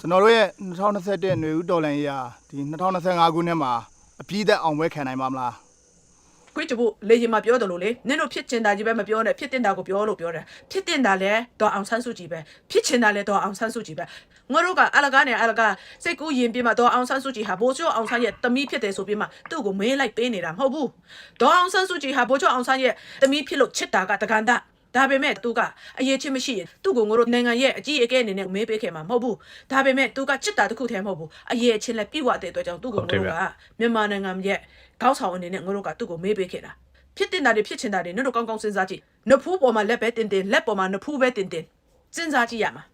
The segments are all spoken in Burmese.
ကျွန်တော်တို့ရဲ့2021ຫນွေဦးတော်လန်ရေးဟာဒီ2025ခုနှစ်မှာအပြည့်သက်အောင်ပွဲခံနိုင်ပါမလားခွေးချဖို့လေရင်မှာပြောတယ်လို့လေနင်တို့ဖြစ်ချင်တာကြီးပဲမပြောနဲ့ဖြစ်တင်တာကိုပြောလို့ပြောတယ်ဖြစ်တင်တာလဲတော့အောင်ဆန်းစုကြည်ပဲဖြစ်ချင်တာလဲတော့အောင်ဆန်းစုကြည်ပဲငါတို့ကအလကားနဲ့အလကားစိတ်ကူးရင်ပြမှာတော့အောင်ဆန်းစုကြည်ဟာဘိုးကျော်အောင်ဆန်းရဲ့တမီးဖြစ်တယ်ဆိုပြီးမှသူ့ကိုမေးလိုက်ပေးနေတာမဟုတ်ဘူးတော့အောင်ဆန်းစုကြည်ဟာဘိုးကျော်အောင်ဆန်းရဲ့တမီးဖြစ်လို့ချစ်တာကတကန်တာ ဒါပေမဲ့သူကအရေးချင်းမရှိရင်သူ့ကိုငါတို့နိုင်ငံရဲ့အကြီးအကဲအနေနဲ့မေးပေးခဲ့မှာမဟုတ်ဘူးဒါပေမဲ့သူကချစ်တာတစ်ခုတည်းမဟုတ်ဘူးအရေးချင်းလည်းပြည့်ဝတဲ့အတွက်ကြောင့်သူ့ကိုငါတို့ကမြန်မာနိုင်ငံရဲ့ကောင်းဆောင်အနေနဲ့ငါတို့ကသူ့ကိုမေးပေးခဲ့တာဖြစ်တင်တာတွေဖြစ်ချင်တာတွေနင်တို့ကောင်းကောင်းစဉ်းစားကြည့်နဖူးပေါ်မှာလက်ပဲတင်တင်လက်ပေါ်မှာနဖူးပဲတင်တင်စဉ်းစားကြည့်ရမှာ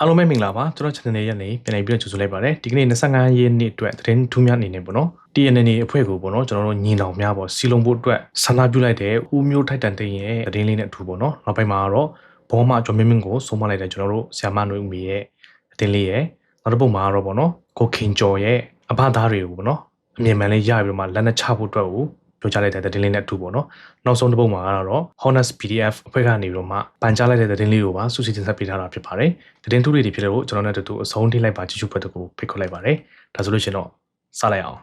အားလုံးပဲမင်္ဂလာပါကျွန်တော် channel ရဲ့နေပြန်လည်ပြီးတော့ကြိုဆိုလိုက်ပါတယ်ဒီကနေ့25ရက်နေ့အတွက်သတင်းထူးများအနေနဲ့ပေါ့နော် TNN အဖွဲ့ကိုပေါ့နော်ကျွန်တော်တို့ညီနောင်များပေါ့စီလုံးဖို့အတွက်ဆန္ဒပြုလိုက်တဲ့ဦးမျိုးထိုက်တန်သိန်းရဲ့သတင်းလေးနဲ့အထူပေါ့နော်နောက်ပိုင်းမှာတော့ဘောမကျော်မင်းမင်းကိုဆုံးမလိုက်တဲ့ကျွန်တော်တို့ဆ iam မနွေဦးမီရဲ့အတင်းလေးရဲ့နောက်တစ်ပုတ်မှာတော့ပေါ့နော်ကိုခင်ကျော်ရဲ့အဘသားတွေကိုပေါ့နော်အမြင်မှန်လေးရပြီးတော့မှလက်နဲ့ချဖို့အတွက်ကို ပြောကြားလိုက်တဲ့သတင်းလေးနဲ့အထူပေါ့နော်နောက်ဆုံးတစ်ပုတ်မှာကတော့ Honest PDF အဖွဲ့ကနေပြီးတော့မှပန်ကြားလိုက်တဲ့သတင်းလေးကိုပါစုစည်းတင်ဆက်ပေးထားတာဖြစ်ပါတယ်သတင်းထူးလေးတွေဖြစ်လို့ကျွန်တော်တို့တို့အဆုံးထိလိုက်ပါကြည့်ရှုဖတ်တဲ့ကိုဖိတ်ခေါ်လိုက်ပါတယ်ဒါဆိုလို့ရှိရင်တော့စလိုက်အောင်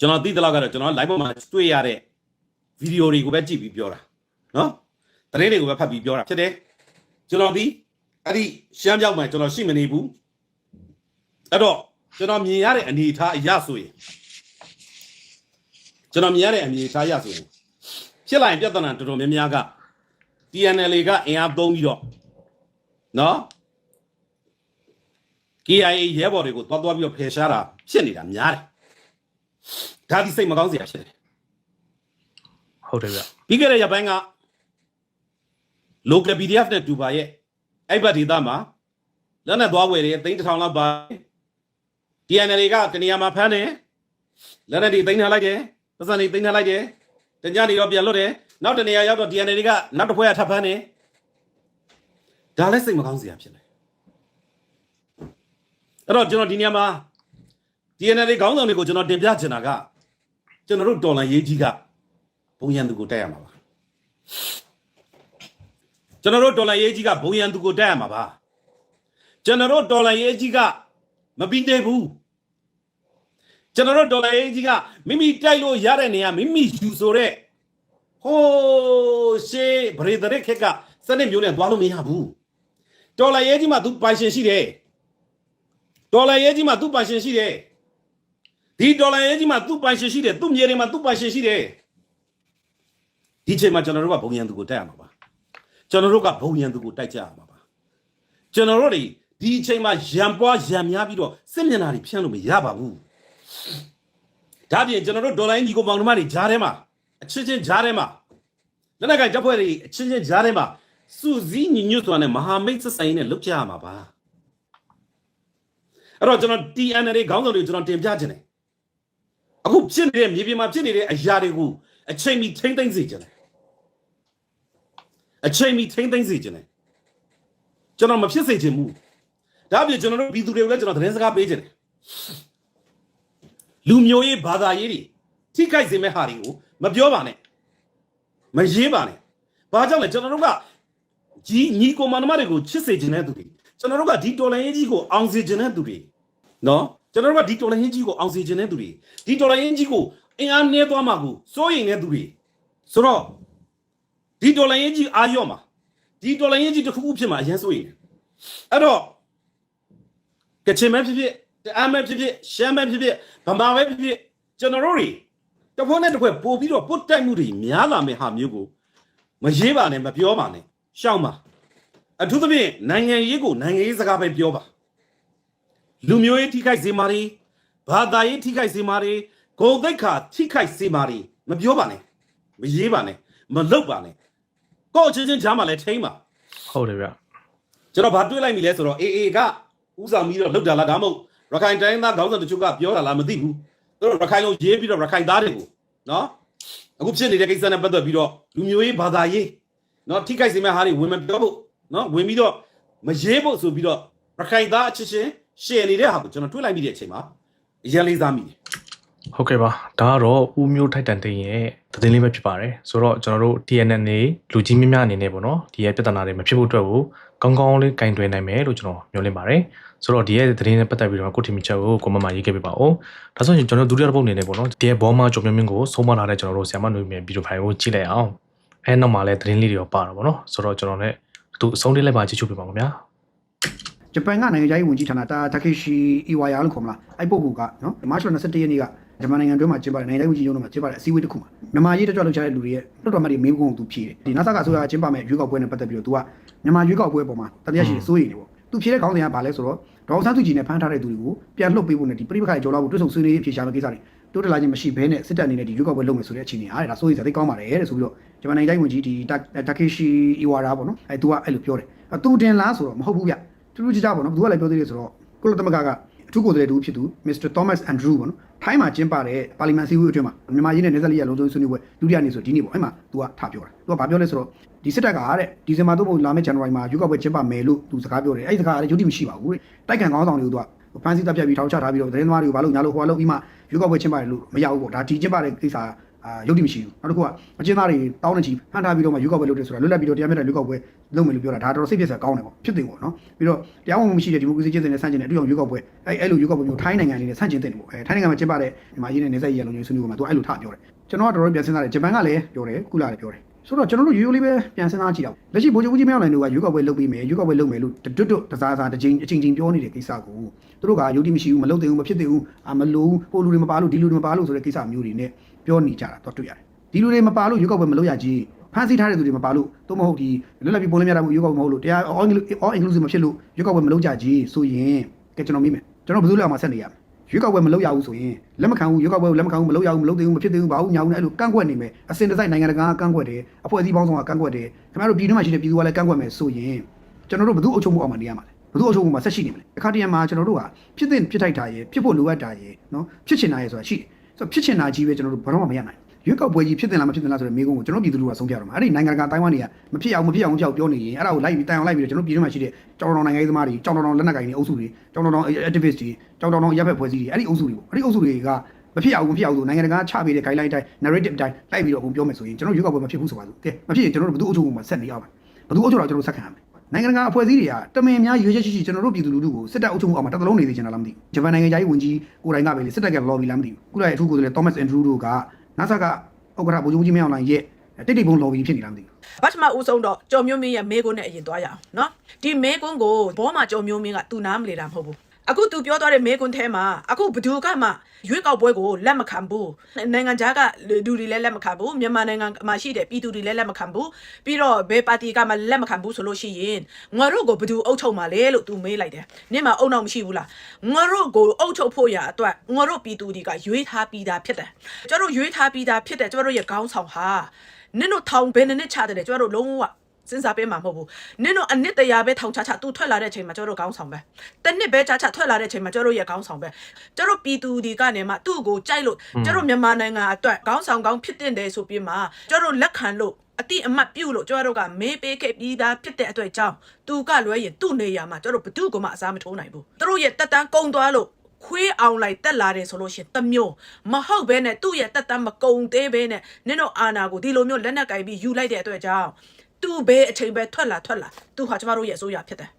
ကျွန်တော်သိသလောက်ကတော့ကျွန်တော် live ပေါ်မှာတွေ့ရတဲ့ဗီဒီယိုတွေကိုပဲကြည့်ပြီးပြောတာနော်တရင်တွေကိုပဲဖတ်ပြီးပြောတာဖြစ်တယ်ကျွန်တော်ဒီအဲ့ဒီရှမ်းပြောက်မှကျွန်တော်ရှိမနေဘူးအဲ့တော့ကျွန်တော်မြင်ရတဲ့အနေအထားအရဆိုရင် ကျွန်တော်မြင်ရတဲ့အနေအထားအရဆိုရင်ဖြစ်လာရင်ပြဿနာတော်တော်များများက TNL ကအင်အားသုံးပြီးတော့နော် KIA ရဲဘော်တွေကိုသွားသွားပြီးတော့ဖယ်ရှားတာဖြစ်နေတာများတယ်ဒါဒီစိတ်မကောင်းစရာဖြစ်တယ်ဟုတ်တယ်ဗျပြီးခဲ့တဲ့ရက်ပိုင်းက local PDF နဲ့တူပါရဲ့အဲ့ဘက်ဒေသမှာလက်နဲ့သွားဝယ်တယ်သိန်းတစ်ထောင်လောက်ပါ TNL ကတနေရာမှာဖမ်းတယ်လက်နဲ့တွေသိန်းထားလိုက်တယ် ပတ်စံတွေသိန်းထားလိုက်တယ်တညနေတော့ပြန်လွတ်တယ်နောက်တနေရာရောက်တော့ TNL ကနောက်တစ်ဖွဲကထပ်ဖမ်းတယ်ဒါလည်းစိတ်မကောင်းစရာဖြစ်တယ်အဲ့တော့ကျွန်တော်ဒီနေရာမှာ TNL ခေါင်းဆောင်တွေကိုကျွန်တော်တင်ပြချင်တာကကျွန်တော်တို့တော်လန်ရေးကြီးကဘုံရန်သူကိုတက်ရမှာပါကျွန်တော်တို့တော်လန်ရေးကြီးကဘုံရန်သူကိုတက်ရမှာပါကျွန်တော်တို့တော်လန်ရေးကြီးကမပြီးသေးဘူး ကျွန်တော်တို့တော်လန်ရေးကြီးကမိမိတိုက်လို့ရတဲ့နေရာမိမိယူဆိုတဲ့ဟိုးရှေးဗရေဒရက်ခက်ကစနစ်မျိုးနဲ့သွားလို့မရဘူးတော်လန်ရေးကြီးမှာသူပိုင်ရှင်ရှိတယ်တော်လန်ရေးကြီးမှာသူပိုင်ရှင်ရှိတယ်ဒီဒေါ်လာရေးကြီးမှာသူ့ပိုင်ရှင်ရှိတယ်သူ့မြေတွေမှာသူ့ပိုင်ရှင်ရှိတယ်ဒီချိန်မှာကျွန်တော်တို့ကဘုံရန်သူကိုတိုက်ရမှာပါကျွန်တော်တို့ကဘုံရန်သူကိုတိုက်ကြရမှာပါကျွန်တော်တို့တွေဒီအချိန်မှာရံပွားရံများပြီးတော့စစ်မျက်နှာတွေဖြန့်လို့မရပါဘူး ဒါပြင်ကျွန်တော်တို့ဒေါ်လာရေးကြီးကိုပေါင်ဓမ္မတွေဂျားထဲမှာအချင်းချင်းဂျားထဲမှာလက်နက်ကင်တပ်ဖွဲ့တွေအချင်းချင်းဂျားထဲမှာစုစည်းညီညွတ်စွာနဲ့မဟာမိတ်ဆက်ဆိုင်နဲ့လုပ်ကြရမှာပါအဲ့တော့ကျွန်တော် TNL ခေါင်းဆောင်တွေကိုကျွန်တော်တင်ပြခြင်းတယ်အခုဖြစ်နေတဲ့မြေပြင်မှာဖြစ်နေတဲ့အရာတွေကိုအချိန်မီထိမ့်သိမ့်စေချင်တယ်အချိန်မီထိမ့်သိမ့်စေချင်တယ်ကျွန်တော်မဖြစ်စေချင်ဘူးဒါအပြင်ကျွန်တော်တို့ပြည်သူတွေကိုလည်းကျွန်တော်သတင်းစကားပေးချင်တယ် လူမျိုးရေးဘာသာရေးတွေထိခိုက်စေမဲ့ဟာတွေကိုမပြောပါနဲ့မရေးပါနဲ့ဘာကြောင့်လဲကျွန်တော်တို့ကကြီးညီကိုမန္တမတွေကိုချစ်စေချင်တဲ့သူတွေကျွန်တော်တို့ကဒီတော်လိုင်းရေးကြီးကိုအောင်စေချင်တဲ့သူတွေနော်ကျွန်တော်တို့ကဒီတော်လိုင်းရေးကြီးကိုအောင်စေချင်တဲ့သူတွေဒီတော်လိုင်းရေးကြီးကိုအင်အားနည်းသွားမှာကိုစိုးရိမ်တဲ့သူတွေဆိုတော့ဒီတော်လိုင်းရေးကြီးအာရော့မှာဒီတော်လိုင်းရေးကြီးတစ်ခုခုဖြစ်မှာအရင်စိုးရိမ်တယ်အဲ့တော့ကချင်မဲဖြစ်ဖြစ်တ အားမဲဖြစ်ဖြစ်ရှမ်းမဲဖြစ်ဖြစ်ဗမာမဲဖြစ်ဖြစ်ကျွန်တော်တို့တွေတစ်ဖွဲ့နဲ့တစ်ဖွဲ့ပို့ပြီးတော့ပုတ်တိုက်မှုတွေများလာမယ့်ဟာမျိုးကိုမရေးပါနဲ့မပြောပါနဲ့ရှောက်ပါအထူးသဖြင့်နိုင်ငံရေးကိုနိုင်ငံရေးစကားပဲပြောပါလူမျိုးရေးထိခိုက်စေမာတွေဘာသာရေးထိခိုက်စေမာတွေဂုံတိတ်ခါထိခိုက်စေမာတွေမပြောပါနဲ့မရေးပါနဲ့မလုပ်ပါနဲ့ကိုယ့်အချင်းချင်းကြားမှာလည်းထိမ့်ပါဟုတ်တယ်ဗျကျွန်တော်ဘာတွေးလိုက်မိလဲဆိုတော့အေအေကဥဆောင်ပြီးတော့လှုပ်တာလားဒါမှမဟုတ် ရခိုင်တိုင်းသားခေါင်းဆောင်တချို့ကပြောတာလားမသိဘူးသူတို့ရခိုင်လုံးရေးပြီးတော့ရခိုင်သားတွေကိုနော်အခုဖြစ်နေတဲ့ကိစ္စနဲ့ပတ်သက်ပြီးတော့လူမျိုးရေးဘာသာရေးနော်ထိခိုက်စေမဲ့ဟာတွေဝင်မပြောဖို့နော်ဝင်ပြီးတော့မရေးဖို့ဆိုပြီးတော့ရခိုင်သားအချင်းချင်းရှယ်နေတဲ့ဟာကိုကျွန်တော်တွေးလိုက်မိတဲ့အချိန်မှာအရင်လေးစားမိတယ်ဟုတ်ကဲ့ပါဒါကတော့ဦးမျိုးထိုက်တန်သိန်းရဲ့သတင်းလေးပဲဖြစ်ပါတယ်ဆိုတော့ကျွန်တော်တို့ TNN နေလူကြီးများများအနေနဲ့ပေါ့နော်ဒီရဲ့ပြဿနာတွေမဖြစ်ဖို့အတွက်ကိုကောင်းကောင်းလေးကင်တွယ်နိုင်မယ်လို့ကျွန်တော်မျှော်လင့်ပါတယ် ဆိုတော့ဒီရဲ့သတင်းနဲ့ပတ်သက်ပြီးတော့ကိုထင်မချက်ကိုကိုမမရေးခဲ့ပြပါဦးဒါဆိုရင်ကျွန်တော်ဒုတိယတစ်ပုတ်အနေနဲ့ပေါ့နော်ဒီရဲ့ဘောမှာကြော်မြင့်မြင့်ကိုဆုံးမလာတဲ့ကျွန်တော်တို့ဆရာမနွေမြင့်ဗီဒီယိုဖိုင်ကိုကြည့်လိုက်အောင်အဲနောက်မှာလည်းသတင်းလေးတွေရောပါတော့ပေါ့နော်ဆိုတော့ကျွန်တော်လည်းသူအဆုံးလေးလိုက်ပါကြည့်ချုပ်ပြပါဦးဗျာဂျပန်ကနိုင်ငံခြားရေးဝန်ကြီးဌာနတာတာကေရှီအီဝါယာလို့ခေါ်မလားအဲ့ပုဂ္ဂိုလ်ကနော်မတ်လ21ရက်နေ့ကဂျပန်နိုင်ငံတွင်းမှာကျင်းပတဲ့နိုင်ငံခြားရေးဝန်ကြီးရုံးမှာကျင်းပတဲ့အစည်းအဝေးတစ်ခုမှာမြန်မာရေးတက်ကြွလှုပ်ရှားတဲ့လူတွေရဲ့လွှတ်တော်မှတ်တွေမင်းကုန်းကိုသူဖြေတယ်ဒီနာဆာကအစိုးရကကျင်းပမဲ့ရွေးကောက်ပွဲနဲ့ပတ်သက်ပြီးတော့ तू ကမြန်မာရွေးကောက်ပွဲပေါ်မှာတတရားရှိစိုးရိမ်နေပေါ့ သူဖြေတဲ့ခေါင်းစဉ်ကဘာလဲဆိုတော့ဒေါက်ဆန်းစုကြည်နဲ့ဖမ်းထားတဲ့သူတွေကိုပြန်လှုပ်ပေးဖို့နဲ့ဒီပြိပခါကြော်လာဖို့တွတ်ဆုံဆွေးနွေးရေးဖြေရှာမယ့်ကိစ္စတွေတိုးတက်လာခြင်းမရှိဘဲနဲ့စစ်တပ်အနေနဲ့ဒီရွေးကောက်ပွဲလုပ်မယ်ဆိုတဲ့အခြေအနေဟာတဲ့ဒါစိုးရိမ်စရာသိကောင်းပါတယ်တဲ့ဆိုပြီးတော့ဂျပန်နိုင်ငံတိုင်းဝန်ကြီးဒီတာကေရှီအီဝါရာပေါ့နော်အဲ तू ကအဲ့လိုပြောတယ်အဲ तू တင်လားဆိုတော့မဟုတ်ဘူးဗျတူတူကြကြပေါ့နော်ဘယ်သူကလည်းပြောသေးတယ်ဆိုတော့ကုလသမဂ္ဂကအထူးကိုယ်စားလှယ်တူဖြစ်သူ Mr. Thomas Andrew ပေါ့နော် ထိုင်းမှာကျင်းပတဲ့ပါလီမန်စီဝေးအတွင်းမှာမြန်မာရင်းနဲ့နေဇာလီယာလုံးစုံဆွေးနွေးပွဲဒုတိယနေ့ဆိုဒီနေ့ပေါ့အဲ့မှာ तू ကထားပြောတာ तू ကဘာပြောလဲဆိုတော့ဒီစစ်တပ်ကတဲ့ဒီဇင်ဘာသို့မဟုတ်လာမယ့်ဇန်နဝါရီမှာရွေးကောက်ပွဲကျင်းပမယ်လို့ तू စကားပြောတယ်အဲ့ဒီစကားကလည်းယုံကြည်မရှိပါဘူးတဲ့တိုက်ခံခေါင်းဆောင်တွေကို तू ကဖန်စီတပ်ပြတ်ပြီးထောင်ချထားပြီးတော့သတင်းသမားတွေကိုဘာလို့ညာလို့ဟိုကလို့ပြီးမှရွေးကောက်ပွဲကျင်းပတယ်လို့မရဘူးပေါ့ဒါဒီကျင်းပတဲ့ကိစ္စ အာယုတ်တိမရှိဘူးနောက်တစ်ခုကအကျဉ်းသားတွေတောင်းနေချီဖမ်းထားပြီးတော့မှရွေးကောက်ပွဲလုပ်တယ်ဆိုတာလွတ်လပ်ပြီးတော့တရားမျှတတဲ့ရွေးကောက်ပွဲလုပ်မယ်လို့ပြောတာဒါတော်တော်စိတ်ဖြစ်စရာကောင်းတယ်ပေါ့ဖြစ်တယ်ပေါ့နော်ပြီးတော့တရားဝင်မှုမရှိတဲ့ဒီမိုကရေစီကျင့်စဉ်နဲ့ဆန့်ကျင်တဲ့အတူအောင်ရွေးကောက်ပွဲအဲအဲ့လိုရွေးကောက်ပွဲမျိုးထိုင်းနိုင်ငံအနေနဲ့ဆန့်ကျင်တဲ့တယ်ပေါ့အဲထိုင်းနိုင်ငံမှာကျင်းပတဲ့ဒီမှာရင်းနဲ့နေဆက်ရလုံခြုံရေးဆွေးနွေးပွဲမှာသူအဲ့လိုထားပြောတယ်ကျွန်တော်ကတော်တော်ပြန်စဉ်းစားတယ်ဂျပန်ကလည်းပြောတယ်ကုလာလည်းပြောတယ်ဆိုတော့ကျွန်တော်တို့ရိုးရိုးလေးပဲပြန်စဉ်းစားကြည့်တော့လက်ရှိဗိုလ်ချုပ်ကြီးမင်းအောင်လှိုင်တို့ကရွေးကောက်ပွဲလုပ်ပြီးမယ်ရွေးကောက်ပွဲလုပ်မယ်လို့တွတ်တွတ်တစားစားတစ်ချိန်အချိန်ချင်းပြောနေတဲ့ကိစ္စကိုသူတို့ကယုံကြည်မရှိဘူးမလုပ်သေးဘူးမဖြစ်သေးဘူးအာမလို့ဟိုလူတွေမပါလို့ဒီလူတွေမပါလို့ဆိုတဲ့ကိစ္စမျိုးတွေနဲ့ ပြောနေကြတာတော့တွေ့ရတယ်ဒီလူတွေမပါလို့ရွေးကောက်ပွဲမလုပ်ရကြီးဖန်ဆီးထားတဲ့သူတွေမပါလို့သို့မဟုတ်ဒီလွတ်လပ်ပြီးပုံလင်းများတာမှုရွေးကောက်ပွဲမဟုတ်လို့တရား all all inclusive မဖြစ်လို့ရွေးကောက်ပွဲမလုပ်ကြကြီးဆိုရင်ကဲကျွန်တော်မိမယ်ကျွန်တော်ဘယ်သူလဲအောင်မဆက်နေရမယ်ရွေးကောက်ပွဲမလုပ်ရဘူးဆိုရင်လက်မခံဘူးရွေးကောက်ပွဲကိုလက်မခံဘူးမလုပ်ရဘူးမလုပ်သေးဘူးမဖြစ်သေးဘူးဘာဘူးညာဘူးနဲ့အဲ့လိုကန့်ကွက်နေမယ်အစင်တစိုက်နိုင်ငံတကာကကန့်ကွက်တယ်အဖွဲ့အစည်းပေါင်းစုံကကန့်ကွက်တယ်ခင်ဗျားတို့ပြည်တွင်းမှာရှိတဲ့ပြည်သူကလည်းကန့်ကွက်မယ်ဆိုရင်ကျွန်တော်တို့ဘယ်သူအုပ်ချုပ်မှုအောက်မှာနေရမှာလဲဘယ်သူအုပ်ချုပ်မှုမှာဆက်ရှိနေမလဲအခါတရံမှာကျွန်တော်တို့ကဖြစ်တဲ့ဖြစ်ထိုက်တာရယ်ဖြစ်ဖို့လိုအပ်တာရယ်နော်ဖြစ်ချင်တာရယ်ဆိုတာရှိတယ် ဆိုတော့ဖြစ်ချင်တာကြီးပဲကျွန်တော်တို့ဘာတော့မှမရနိုင်ရွေးကောက်ပွဲကြီးဖြစ်တင်လားမဖြစ်တင်လားဆိုတဲ့မိကုန်းကိုကျွန်တော်ပြည်သူလူထုကဆုံးဖြတ်တော့မှာအဲ့ဒီနိုင်ငံတကာတိုင်းဝမ်တွေကမဖြစ်အောင်မဖြစ်အောင်မဖြစ်အောင်ပြောနေရင်အဲ့ဒါကိုလိုက်ပြီးတိုင်အောင်လိုက်ပြီးတော့ကျွန်တော်ပြည်တွင်းမှာရှိတဲ့ကြောင်တော်နိုင်ငံရေးသမားတွေကြောင်တော်လက်နက်ကိုင်တွေအုပ်စုတွေကြောင်တော် activist တွေကြောင်တော်ရပ်ဖက်ဖွဲ့စည်းတွေအဲ့ဒီအုပ်စုတွေပေါ့အဲ့ဒီအုပ်စုတွေကမဖြစ်အောင်မဖြစ်အောင်ဆိုနိုင်ငံတကာချပေးတဲ့ guideline တိုင်း narrative တိုင်းလိုက်ပြီးတော့အကုန်ပြောမယ်ဆိုရင်ကျွန်တော်ရွေးကောက်ပွဲမဖြစ်ဘူးဆိုပါစို့ကဲမဖြစ်ရင်ကျွန်တော်တို့ဘယ်သူအုပ်ချုပ်မှုမှာဆက်နေရမှာဘယ်သူအုပ်ချုပ်တော့ကျွန်တော်ဆက်ခံရမယ် နိုင်ငံတကာအဖွဲ့အစည်းတွေကတမင်များရွေးချက်ရှိရှိကျွန်တော်တို့ပြည်သူလူထုကိုစစ်တပ်အုပ်ချုပ်မှုအောက်မှာတစ်သလုံးနေသေးချင်တာလားမသိဘူးဂျပန်နိုင်ငံသားကြီးဝန်ကြီးကိုယ်တိုင်ကပဲလေစစ်တပ်က lobby လားမသိဘူးခုနကအထူးကိုယ်စားလှယ် Thomas Andrew တို့က NASA ကဥက္ကဋ္ဌဗိုလ်ချုပ်ကြီးမင်းအောင်လှိုင်ရဲ့တိတ်တိတ်ဘုံ lobby ဖြစ်နေလားမသိဘူးပထမဦးဆုံးတော့ကြော်မျိုးမင်းရဲ့မဲကွန်းနဲ့အရင်သွားရအောင်နော်ဒီမဲကွန်းကိုဘောမှာကြော်မျိုးမင်းကသူနားမလေတာမဟုတ်ဘူး အခုသူပြောသွားတဲ့မဲကွန်းထဲမှာအခုဘသူကမှရွေးကောက်ပွဲကိုလက်မခံဘူးနိုင်ငံခြားကလူတွေလည်းလက်မခံဘူးမြန်မာနိုင်ငံမှာရှိတဲ့ပြည်သူတွေလည်းလက်မခံဘူးပြီးတော့ဘယ်ပါတီကမှလက်မခံဘူးဆိုလို့ရှိရင်ငါတို့ကိုဘသူအုပ်ချုပ်မှာလဲလို့သူမေးလိုက်တယ်နင့်မှာအုံနောက်မရှိဘူးလားငါတို့ကိုအုပ်ချုပ်ဖို့ရအတွက်ငါတို့ပြည်သူတွေကရွေးထားပြီးသားဖြစ်တယ်ကျတို့ရွေးထားပြီးသားဖြစ်တဲ့ကျတို့ရဲ့ခေါင်းဆောင်ဟာနင်တို့ထောင်ဘယ်နှစ်နှစ်ချတယ်လဲကျမတို့လုံးဝ စဉ်းစားပေးမှာမဟုတ်ဘူးနင်တို့အနှစ်တရာပဲထောင်ချချသူထွက်လာတဲ့အချိန်မှာကျမတို့ခေါင်းဆောင်ပဲတစ်နှစ်ပဲချချထွက်လာတဲ့အချိန်မှာကျမတို့ရဲ့ခေါင်းဆောင်ပဲကျမတို့ပြည်သူဒီကနေမှသူ့ကိုကြိုက်လို့ကျမတို့မြန်မာနိုင်ငံအတွက်ခေါင်းဆောင်ကောင်းဖြစ်တဲ့တယ်ဆိုပြီးမှကျမတို့လက်ခံလို့အတိအမတ်ပြုတ်လို့ကျမတို့ကမေးပေးခဲ့ပြီးသားဖြစ်တဲ့အတွက်ကြောင့်သူကလွဲရင်သူ့နေရာမှာကျမတို့ဘသူ့ကမှအစားမထိုးနိုင်ဘူးသူတို့ရဲ့တက်တန်းကုံသွားလို့ခွေးအောင်လိုက်တက်လာတယ်ဆိုလို့ရှရင်တမျိုးမဟုတ်ဘဲနဲ့သူ့ရဲ့တက်တန်းမကုံသေးဘဲနဲ့နင်တို့အာနာကိုဒီလိုမျိုးလက်နက်ကင်ပြီးယူလိုက်တဲ့အတွက်ကြောင့် သူ့ဘဲအချိန်ပဲထွက်လာထွက်လာသူဟာကျမတို့ရဲ့အစိုးရဖြစ်တယ်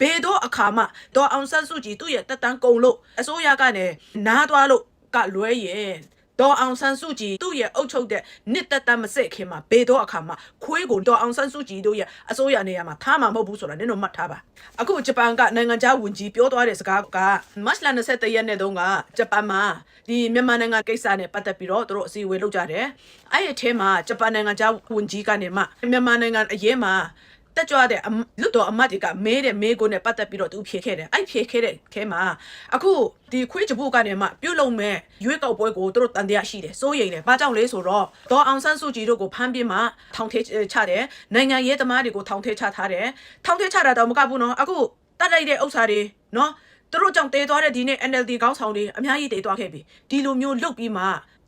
ဘယ်တော့အခါမှဒေါ်အောင်ဆန်းစုကြည်သူ့ရဲ့တက်တန်းကုံလို့အစိုးရကနေနားသွားလို့ကလွဲရင် ဒေါ်အောင်ဆန်းစုကြည်သူ့ရဲ့အုပ်ချုပ်တဲ့နှစ်သက်တမ်းမစစ်ခင်မှာဘေတော့အခါမှာခွေးကိုဒေါ်အောင်ဆန်းစုကြည်တို့ရဲ့အစိုးရနေရာမှာထားမှာမဟုတ်ဘူးဆိုတာနင်တို့မှတ်ထားပါအခုဂျပန်ကနိုင်ငံခြားဝန်ကြီးပြောသွားတဲ့စကားကမတ်လ23ရက်နေ့တုန်းကဂျပန်မှာဒီမြန်မာနိုင်ငံကိစ္စနဲ့ပတ်သက်ပြီးတော့သူတို့အစည်းအဝေးလုပ်ကြတယ်အဲ့ဒီအထဲမှာဂျပန်နိုင်ငံခြားဝန်ကြီးကနေမှမြန်မာနိုင်ငံအရေးမှာ တက်ကြွတဲ့အမလွတ်တော်အမတ်တွေကမဲတဲ့မဲကိုနဲ့ပတ်သက်ပြီးတော့သူဖြေခဲ့တယ်အဲ့ဖြေခဲ့တဲ့ခဲမှာအခုဒီခွေးကြပုကနေမှပြုတ်လုံးမဲ့ရွေးကောက်ပွဲကိုသူတို့တန်တရားရှိတယ်စိုးရိမ်တယ်ဘာကြောင့်လဲဆိုတော့ဒေါ်အောင်ဆန်းစုကြည်တို့ကိုဖမ်းပြီးမှထောင်ထဲချတယ်နိုင်ငံရေးသမားတွေကိုထောင်ထဲချထားတယ်ထောင်ထဲချတာတော့မကဘူးနော်အခုတတ်လိုက်တဲ့ဥစ္စာတွေနော် သူတို့ကြောင့်တေးသွားတဲ့ဒီနေ့ NLD ကောင်းဆောင်တွေအများကြီးတေးသွားခဲ့ပြီဒီလိုမျိုးလုတ်ပြီးမှ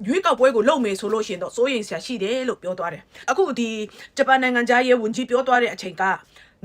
ရွေးကောက်ပွဲကိုလုပ်မယ်ဆိုလို့ရှိရင်တော့စိုးရိမ်စရာရှိတယ်လို့ပြောသွားတယ်အခုဒီဂျပန်နိုင်ငံသားရဲ့ဝန်ကြီးပြောသွားတဲ့အချိန်က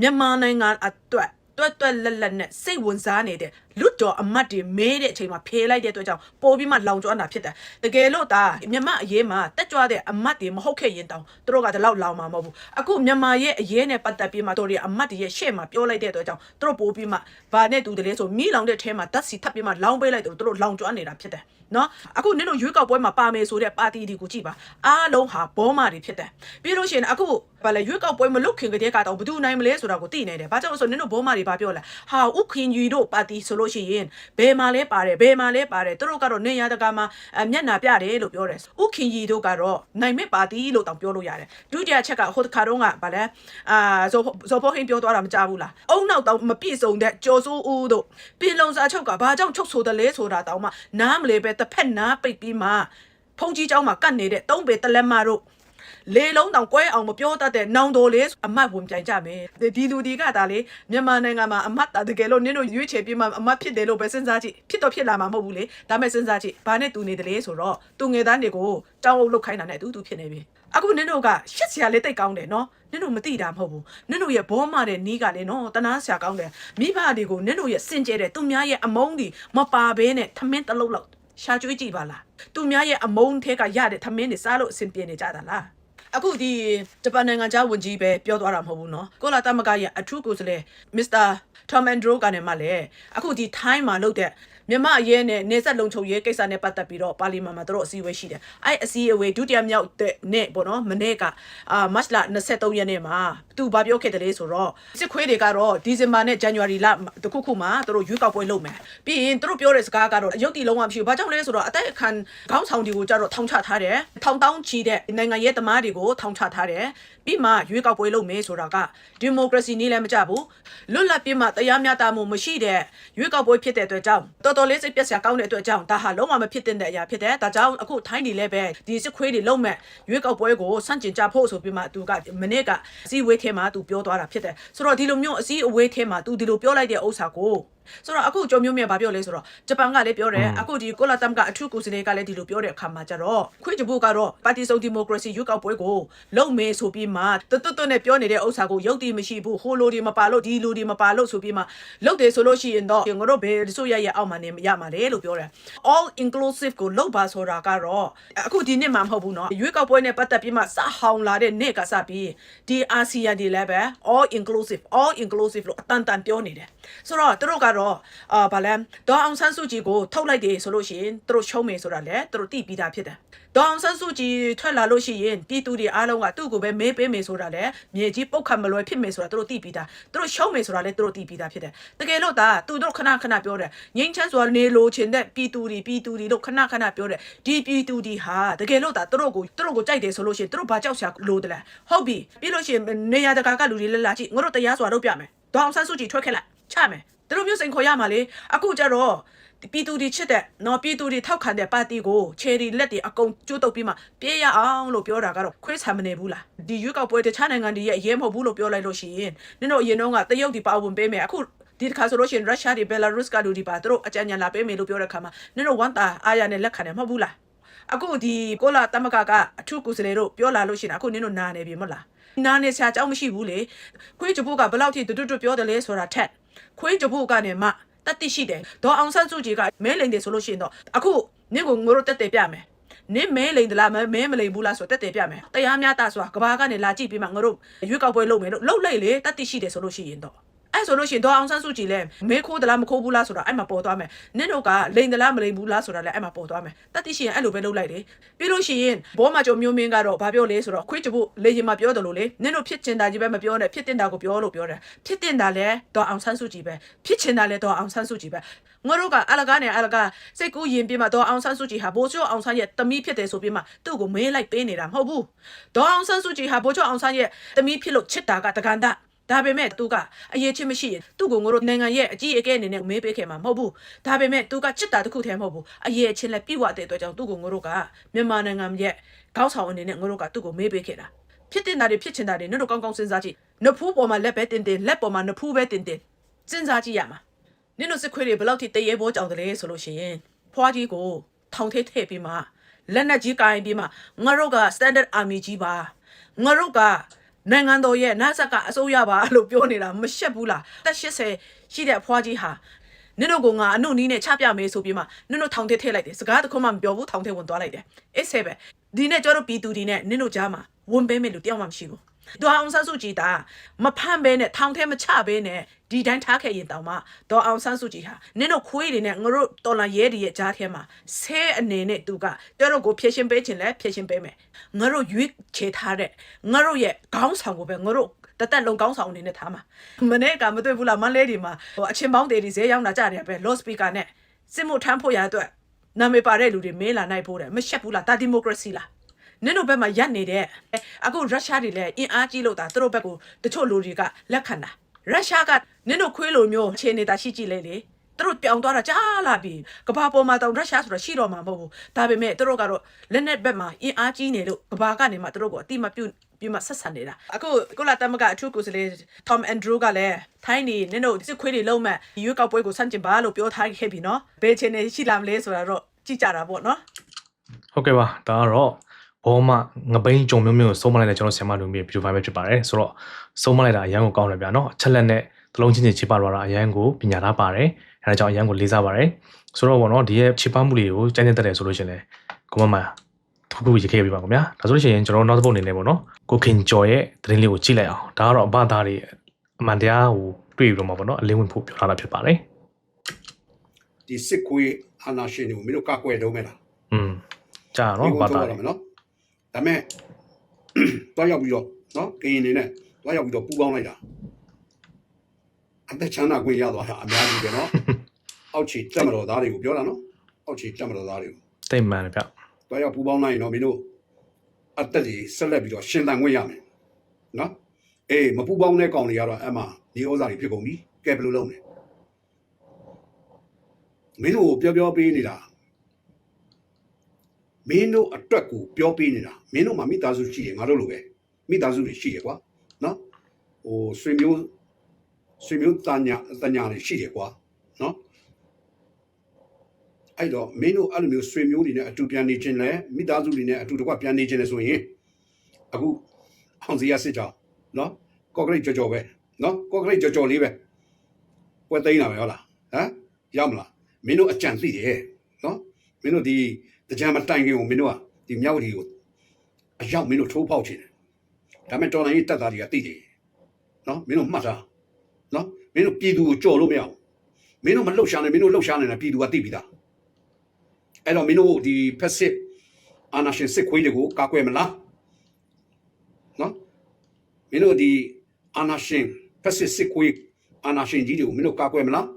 မြန်မာနိုင်ငံအတွက် တွတ်တွတ်လက်လက်နဲ့စိတ်ဝင်စားနေတဲ့လွတ်တော်အမတ်တွေမဲတဲ့အချိန်မှာဖေးလိုက်တဲ့အတွက်ကြောင့်ပိုပြီးမှလောင်ကျွမ်းတာဖြစ်တယ်တကယ်လို့ဒါမြန်မာအရေးမှာတက်ကြွတဲ့အမတ်တွေမဟုတ်ခဲ့ရင်တောင်သူတို့ကဒီလောက်လောင်မှာမဟုတ်ဘူးအခုမြန်မာရဲ့အရေးနဲ့ပတ်သက်ပြီးမှတို့တွေအမတ်တွေရဲ့ရှေ့မှာပြောလိုက်တဲ့အတွက်ကြောင့်သူတို့ပိုပြီးမှဘာနဲ့တူတယ်လဲဆိုမိလောင်တဲ့ထဲမှာဓာတ်စီထပ်ပြီးမှလောင်ပေးလိုက်တယ်သူတို့လောင်ကျွမ်းနေတာဖြစ်တယ်နော်အခုနင်တို့ရွေးကောက်ပွဲမှာပါမယ်ဆိုတဲ့ပါတီတွေကိုကြည့်ပါအားလုံးဟာဘောမာတွေဖြစ်တယ်ပြီးလို့ရှိရင်အခု ဘာလဲရွေးကောက်ပွဲမလုပ်ခင်ကတည်းကတော့ဘယ်သူနိုင်မလဲဆိုတာကိုသိနေတယ်ဘာကြောင့်လဲဆိုနင်တို့ဘောမာတွေဘာပြောလဲဟာဥခင်ကြီးတို့ပါတီဆိုလို့ရှိရင်ဘယ်မှာလဲပါတယ်ဘယ်မှာလဲပါတယ်သူတို့ကတော့နေရတကာမှာအမျက်နာပြတယ်လို့ပြောတယ်ဥခင်ကြီးတို့ကတော့နိုင်မဲ့ပါတီလို့တောင်ပြောလို့ရတယ်ဒုတိယချက်ကဟိုတခါတော့ကဘာလဲအာဇောဇောဖိုဟင်းပြောသွားတာမကြဘူးလားအုံနောက်တော့မပြည့်စုံတဲ့ကြော်စိုးဦးတို့ပြင်လုံစာချုပ်ကဘာကြောင့်ချုပ်ဆိုတယ်လဲဆိုတာတောင်မှနားမလဲပဲတစ်ဖက်နားပိတ်ပြီးမှဖုန်ကြီးเจ้าမှာကတ်နေတဲ့သုံးပေတလက်မတို့ လေလုံးတောင်ကွဲအောင်မပြောတတ်တဲ့နောင်တော်လေးအမတ်ဝင်ပြိုင်ကြမယ်ဒီဒီလူဒီကဒါလေမြန်မာနိုင်ငံမှာအမတ်တာတကယ်လို့နင်းတို့ရွေးချယ်ပြီးမှအမတ်ဖြစ်တယ်လို့ပဲစဉ်းစားကြည့်ဖြစ်တော့ဖြစ်လာမှာမဟုတ်ဘူးလေဒါမဲ့စဉ်းစားကြည့်ဘာနဲ့တူနေတယ်လဲဆိုတော့သူငယ်သားတွေကိုတောင်းအုပ်လုပ်ခိုင်းတာနဲ့အတူတူဖြစ်နေပြီအခုနင်းတို့ကရှက်စရာလေးတိတ်ကောင်းတယ်နော်နင်တို့မသိတာမဟုတ်ဘူးနင်တို့ရဲ့ဘောမတဲ့နီးကလည်းနော်တနာဆရာကောင်းတယ်မိဘတွေကိုနင်တို့ရဲ့စင်ကြဲတဲ့သူများရဲ့အမုန်းဒီမပါဘဲနဲ့ထမင်းတစ်လုံးလောက်ရှာကျွေးကြည့်ပါလားသူများရဲ့အမုန်းထဲကရတဲ့ထမင်းတွေစားလို့အဆင်ပြေနေကြတာလား အခုဒီဂျပန်နိုင်ငံသားဝန်ကြီးပဲပြောသွားတာမဟုတ်ဘူးเนาะကိုလာတမကရဲ့အထူးကိုယ်စားလှယ်မစ္စတာထမ်အန်ဒရိုကနေမှလည်းအခုဒီထိုင်းမှာလုပ်တဲ့ မြန်မာအရေးနဲ့နေဆက်လုံခြုံရေးကိစ္စနဲ့ပတ်သက်ပြီးတော့ပါလီမန်မှာတို့အစည်းအဝေးရှိတယ်။အဲ့အစည်းအဝေးဒုတိယမြောက်တဲ့နေ့ပေါ့နော်မနေ့ကအာမတ်လ23ရက်နေ့မှာသူဘာပြောခဲ့တယ်လဲဆိုတော့စစ်ခွေးတွေကတော့ဒီဇင်ဘာနဲ့ဇန်နဝါရီလတခုခုမှာတို့ရွေးကောက်ပွဲလုပ်မယ်။ပြီးရင်တို့ပြောတဲ့စကားကတော့ရုပ်တီလုံးဝမရှိဘူး။ဘာကြောင့်လဲဆိုတော့အတိုက်အခံခေါင်းဆောင်တွေကိုကြတော့ထောင်ချထားတယ်။ထောင်တောင်းချီတဲ့နိုင်ငံရေးသမားတွေကိုထောင်ချထားတယ်။ပြီးမှရွေးကောက်ပွဲလုပ်မယ်ဆိုတာကဒီမိုကရေစီနည်းလည်းမကြဘူး။လွတ်လပ်ပြီးမှတရားမျှတမှုမရှိတဲ့ရွေးကောက်ပွဲဖြစ်တဲ့အတွက်ကြောင့်တော်တော်လေးစိတ်ပျက်စရာကောင်းတဲ့အတွက်ကြောင့်ဒါဟာလုံးဝမဖြစ်တဲ့အရာဖြစ်တယ်။ဒါကြောင့်အခုထိုင်းနေလည်းပဲဒီစစ်ခွေးတွေလုံးမဲ့ရွေးကောက်ပွဲကိုစန့်ကျင်ကြဖို့ဆိုပြီးမှသူကမနေ့ကအစည်းအဝေးထဲမှာသူပြောသွားတာဖြစ်တယ်။ဆိုတော့ဒီလိုမျိုးအစည်းအဝေးထဲမှာသူဒီလိုပြောလိုက်တဲ့ဥစ္စာကိုဆိုတော့အခုကြုံမျိုးမြတ်ဘာပြောလဲဆိုတော့ဂျပန်ကလည်းပြောတယ်အခုဒီကိုလာတမ်ကအထူးကိုယ်စားလှယ်ကလည်းဒီလိုပြောတဲ့အခါမှာကျတော့ခွေးကြဖို့ကတော့ပါတီစုံဒီမိုကရေစီရွေးကောက်ပွဲကိုလုံမေဆိုပြီးမှတွတ်တွတ်နဲ့ပြောနေတဲ့ဥစ္စာကိုရုပ်တည်မရှိဘူးဟိုလိုဒီမပါလို့ဒီလိုဒီမပါလို့ဆိုပြီးမှလုပ်တယ်ဆိုလို့ရှိရင်တော့ငါတို့ဘယ်ဆိုရရဲ့အောက်မှာနေရမှာလေလို့ပြောတယ် all inclusive ကိုလုပ်ပါဆိုတာကတော့အခုဒီနှစ်မှာမဟုတ်ဘူးเนาะရွေးကောက်ပွဲနဲ့ပတ်သက်ပြီးမှစဟောင်းလာတဲ့နေ့ကစပြီးဒီအာဆီယံဒီလည်းပဲ all inclusive all inclusive လို့အတန်တန်ပြောနေတယ် ဆိုတော့သူတို့ကတော့အာဗာလဲဒေါအောင်ဆန်းစုကြည်ကိုထုတ်လိုက်တယ်ဆိုလို့ရှိရင်သူတို့ရှုံးမယ်ဆိုတာလည်းသူတို့သိပြီးသားဖြစ်တယ်ဒေါအောင်ဆန်းစုကြည်ထွက်လာလို့ရှိရင်ပြည်သူတွေအားလုံးကသူ့ကိုပဲမေးပေးမယ်ဆိုတာလည်းမြေကြီးပုတ်ခတ်မလွယ်ဖြစ်မယ်ဆိုတာသူတို့သိပြီးသားသူတို့ရှုံးမယ်ဆိုတာလည်းသူတို့သိပြီးသားဖြစ်တယ်တကယ်လို့ဒါသူတို့ခဏခဏပြောတယ်ငိမ့်ချမ်းဆိုတာနေလို့ချင်တဲ့ပြည်သူတွေပြည်သူတွေလို့ခဏခဏပြောတယ်ဒီပြည်သူတွေဟာတကယ်လို့ဒါသူတို့ကိုသူတို့ကိုကြိုက်တယ်ဆိုလို့ရှိရင်သူတို့ဘာကြောက်စရာလိုတယ်လဲဟုတ်ပြီပြီးလို့ရှိရင်နေရာတကာကလူတွေလက်လာကြည့်ငါတို့တရားစွာလုပ်ပြမယ်ဒေါအောင်ဆန်းစုကြည်ထွက်ခဲ့လိုက် ချမယ်သူတို့မျိုးစိန်ခေါ်ရမှာလေအခုကြတော့ပြည်သူတွေချစ်တဲ့နော်ပြည်သူတွေထောက်ခံတဲ့ပါတီကိုချယ်ရီလက်တွေအကုန်ကျိုးတုပ်ပြီးမှပြေးရအောင်လို့ပြောတာကတော့ခွဲဆံမနေဘူးလားဒီရွေးကောက်ပွဲတခြားနိုင်ငံတွေရဲ့အရေးမဟုတ်ဘူးလို့ပြောလိုက်လို့ရှိရင်နင်တို့အရင်တော့ကတရုတ်ဒီပါဝင်ပေးမယ်အခုဒီတစ်ခါဆိုလို့ရှိရင်ရုရှားတွေဘယ်လာရုစ်ကလူတွေပါသူတို့အကြံဉာဏ်လာပေးမယ်လို့ပြောတဲ့ခါမှာနင်တို့ဝန်တာအားရနဲ့လက်ခံတယ်မဟုတ်ဘူးလားအခုဒီကိုလာတမကကအထူးကုစလေတို့ပြောလာလို့ရှိရင်အခုနင်တို့နာနေပြီမဟုတ်လားနာနေဆရာအကြောင်းမရှိဘူးလေခွေးကြဖို့ကဘယ်လောက်ထိတွတ်တွတ်ပြောတယ်လဲဆိုတာထက် ခွေးကြဖို့ကနေမှတတ်သိရှိတယ်ဒေါ်အောင်ဆန်းစုကြည်ကမဲလိန်တယ်ဆိုလို့ရှိရင်တော့အခုနင့်ကိုငိုတို့တက်တယ်ပြမယ်နင်းမဲလိန်တလားမဲမဲမလိန်ဘူးလားဆိုတက်တယ်ပြမယ်တရားများတာဆိုတာကဘာကနေလာကြည့်ပြီးမှငါတို့ရွေးကောက်ပွဲလုပ်မယ်လို့လှုပ်လိုက်လေတတ်သိရှိတယ်ဆိုလို့ရှိရင်တော့ အဲ့ဆိုလို့ရှိရင်ဒေါ်အောင်ဆန်းစုကြည်လည်းမဲခိုးတလားမခိုးဘူးလားဆိုတာအဲ့မှာပေါ်သွားမယ်နင့်တို့ကလိန်တလားမလိန်ဘူးလားဆိုတာလည်းအဲ့မှာပေါ်သွားမယ်တတ်သိရှိရင်အဲ့လိုပဲလုပ်လိုက်လေပြီးလို့ရှိရင်ဘောမကြုံမျိုးမင်းကတော့ဘာပြောလဲဆိုတော့ခွေးကြဖို့လေရင်မှာပြောတယ်လို့လေနင့်တို့ဖြစ်ချင်တာကြီးပဲမပြောနဲ့ဖြစ်တင်တာကိုပြောလို့ပြောတယ်ဖြစ်တင်တာလည်းဒေါ်အောင်ဆန်းစုကြည်ပဲဖြစ်ချင်တာလည်းဒေါ်အောင်ဆန်းစုကြည်ပဲငါတို့ကအလကားနဲ့အလကားစိတ်ကူးရင်ပြမှာဒေါ်အောင်ဆန်းစုကြည်ဟာဘိုးကျော်အောင်ဆန်းရဲ့တမီးဖြစ်တယ်ဆိုပြီးမှသူ့ကိုမေးလိုက်ပေးနေတာမဟုတ်ဘူးဒေါ်အောင်ဆန်းစုကြည်ဟာဘိုးကျော်အောင်ဆန်းရဲ့တမီးဖြစ်လို့ချစ်တာကတကန်တာ ဒါပေမဲ့သူကအရေးချင်းမရှိရင်သူ့ကိုငါတို့နိုင်ငံရဲ့အကြီးအကဲအနေနဲ့မေးပေးခဲ့မှာမဟုတ်ဘူးဒါပေမဲ့သူကချစ်တာတစ်ခုတည်းမဟုတ်ဘူးအရေးချင်းလည်းပြည့်ဝတဲ့အတွက်ကြောင့်သူ့ကိုငါတို့ကမြန်မာနိုင်ငံရဲ့ခေါင်းဆောင်အနေနဲ့ငါတို့ကသူ့ကိုမေးပေးခဲ့တာဖြစ်တင်တာတွေဖြစ်ချင်တာတွေတို့ကောင်းကောင်းစဉ်းစားကြည့်နဖူးပေါ်မှာလက်ပဲတင်တင်လက်ပေါ်မှာနဖူးပဲတင်တင်စဉ်းစားကြည့်ရမှာနင်တို့စစ်ခွေးတွေဘယ်လောက်ထိတရေဘောကြောင်တယ်လဲဆိုလို့ရှိရင်ဖွားကြီးကိုထောင်ထဲထည့်ပြီးမှလက်နက်ကြီးကိုင်ပြီးမှငါတို့က standard army ကြီးပါငါတို့က နိုင်ငံတော်ရဲ့နာဇက်ကအစိုးရပါလို့ပြောနေတာမရှက်ဘူးလားတက်80ရှိတဲ့အဖွားကြီးဟာနင်တို့ကငါအနုနီးနဲ့ချပြမယ်ဆိုပြီးမှနင်တို့ထောင်ထဲထည့်လိုက်တယ်စကားတစ်ခွန်းမှမပြောဘူးထောင်ထဲဝင်သွားလိုက်တယ်အေးဆဲပဲဒီနေ့ကျတော့ပြည်သူဒီနဲ့နင်တို့ကြားမှာဝင်ပေးမယ်လို့တယောက်မှမရှိဘူး ဒေါ်အောင်ဆန်းစုကြည်တာမဖမ်းဘဲနဲ့ထောင်ထဲမချဘဲနဲ့ဒီတိုင်းထားခဲ့ရင်တောင်မှဒေါ်အောင်ဆန်းစုကြည်ဟာနင်တို့ခွေးတွေနဲ့ငါတို့တော်လာရဲတွေရဲ့ကြားထဲမှာဆဲအနေနဲ့သူကကျတော့ကိုဖျက်ရှင်ပေးခြင်းလဲဖျက်ရှင်ပေးမယ်ငါတို့ရွေးချယ်ထားတဲ့ငါတို့ရဲ့ခေါင်းဆောင်ကိုပဲငါတို့တသက်လုံးကောင်းဆောင်အနေနဲ့ထားမှာမနေ့ကမတွေ့ဘူးလားမန်းလေးဒီမှာဟိုအချင်းပေါင်းတွေဒီဈေးရောက်လာကြတယ်ပဲ low speaker နဲ့စစ်မှုထမ်းဖို့ရအတွက်နာမည်ပါတဲ့လူတွေမင်းလာနိုင်ဖို့တယ်မရှက်ဘူးလားဒါဒီမိုကရေစီလား နင်တို့ဘက်မှာရက်နေတဲ့အခုရုရှားတွေလည်းအင်အားကြီးလို့ဒါသူတို့ဘက်ကိုတချို့လူတွေကလက်ခံတာရုရှားကနင်တို့ခွေးလိုမျိုးအခြေနေတာရှိကြည့်လေလေသူတို့ပြောင်းသွားတာကြားလာပြီကဘာပေါ်မှာတော့ရုရှားဆိုတော့ရှိတော့မှာမဟုတ်ဘူးဒါပေမဲ့သူတို့ကတော့လက်နက်ဘက်မှာအင်အားကြီးနေလို့ကဘာကနေမှသူတို့ကိုအတိမပြုတ်ပြီးမှဆက်ဆံနေတာအခုကုလာတမကအထူးကိုယ်စားလှယ် Tom Andrew ကလည်းထိုင်းနေနင်တို့စစ်ခွေးတွေလုံးမဲ့ရွေးကောက်ပွဲကိုဆန့်ကျင်ပါလို့ပြောထားခဲ့ပြီနော်ဘယ်ချင်းနေရှိလာမလဲဆိုတာတော့ကြည့်ကြတာပေါ့နော်ဟုတ်ကဲ့ပါဒါကတော့ ဘောမငပိန်းကြုံမျိုးမျိုးကိုစုံမလိုက်တဲ့ကျွန်တော်ဆင်မလူမျိုးဗီဒီယိုဖိုင်ပဲဖြစ်ပါတယ်ဆိုတော့စုံမလိုက်တာအရန်ကိုကောင်းတယ်ဗျာနော်အချက်လက်နဲ့သလုံးချင်းချင်းချိပလာတာအရန်ကိုပညာသားပါတယ်အဲဒါကြောင့်အရန်ကိုလေးစားပါတယ်ဆိုတော့ဘောနော်ဒီရဲ့ချိပမှုလေးကိုကျန်းကျန်းတက်တယ်ဆိုလို့ရှိရင်လည်းကိုမမထူးထူးရေးခဲ့ပြပါခင်ဗျာဒါဆိုလို့ရှိရင်ကျွန်တော်နောက်တစ်ပုတ်အနေနဲ့ပေါ့နော်ကိုခင်ကျော်ရဲ့သတင်းလေးကိုကြည့်လိုက်အောင်ဒါကတော့အဘသားတွေအမှန်တရားကိုတွေ့ပြီးတော့မှာပေါ့နော်အလင်းဝင်ဖို့ပြောထားတာဖြစ်ပါတယ်ဒီစစ်ခွေးအာနာရှင်တွေကိုမင်းတို့ကကွယ်တော့မယ်လားอืมကြာတော့ဘာသာရမယ်နော် ဒါမဲ့တွားရောက်ပြီးတော့နော်ကရင်နေနဲ့တွားရောက်ပြီးတော့ပူပေါင်းလိုက်တာအသက်ချမ်းသာခွင့်ရသွားတာအများကြီးပဲနော်အောက်ခြေတက်မတော်သားတွေကိုပြောတာနော်အောက်ခြေတက်မတော်သားတွေကိုတိတ်မှန်တယ်ဗျတွားရောက်ပူပေါင်းလိုက်ရင်တော့မင်းတို့အသက်ကြီးဆက်လက်ပြီးတော့ရှင်သန်ခွင့်ရမယ်နော်အေးမပူပေါင်းတဲ့ကောင်တွေကတော့အမှဒီဩဇာတွေဖြစ်ကုန်ပြီကဲဘယ်လိုလုပ်လဲမင်းတို့ကိုပြောပြောပေးနေတာ မင်းတို့အတွက်ကိုပြောပေးနေတာမင်းတို့မှာမိသားစုရှိတယ်ငါတို့လိုပဲမိသားစုတွေရှိတယ်ကွာနော်ဟိုဆွေမျိုးဆွေမျိုးတညာတညာတွေရှိတယ်ကွာနော်အဲ့တော့မင်းတို့အဲ့လိုမျိုးဆွေမျိုးတွေနဲ့အတူပြန်နေခြင်းလဲမိသားစုတွေနဲ့အတူတကွပြန်နေခြင်းလဲဆိုရင်အခုအောင်စီရစစ်ကြောင်နော်ကော့ကရိတ်ကြော်ကြော်ပဲနော်ကော့ကရိတ်ကြော်ကြော်လေးပဲပွဲသိမ်းလာပဲဟုတ်လားဟမ်ရောက်မလားမင်းတို့အကြံသိတယ်နော်မင်းတို့ဒီ တကြံမတိုင်ခင်ကိုမင်းတို့ကဒီမြောက်ဒီကိုအရောက်မင်းတို့ထိုးပေါက်ချင်တယ်ဒါပေမဲ့တော်လိုင်းရေးတက်သားတွေကသိတယ်နော်မင်းတို့မှတ်တာနော်မင်းတို့ပြည်သူကိုကြော်လို့မရဘူးမင်းတို့မလှုပ်ရှားနဲ့မင်းတို့လှုပ်ရှားနေတာပြည်သူကသိပြီးသားအဲ့တော့မင်းတို့ဒီဖက်စစ်အာနာရှင်စစ်ခွေးတွေကိုကာကွယ်မလားနော်မင်းတို့ဒီအာနာရှင်ဖက်စစ်စစ်ခွေးအာနာရှင်ကြီးတွေကိုမင်းတို့ကာကွယ်မလား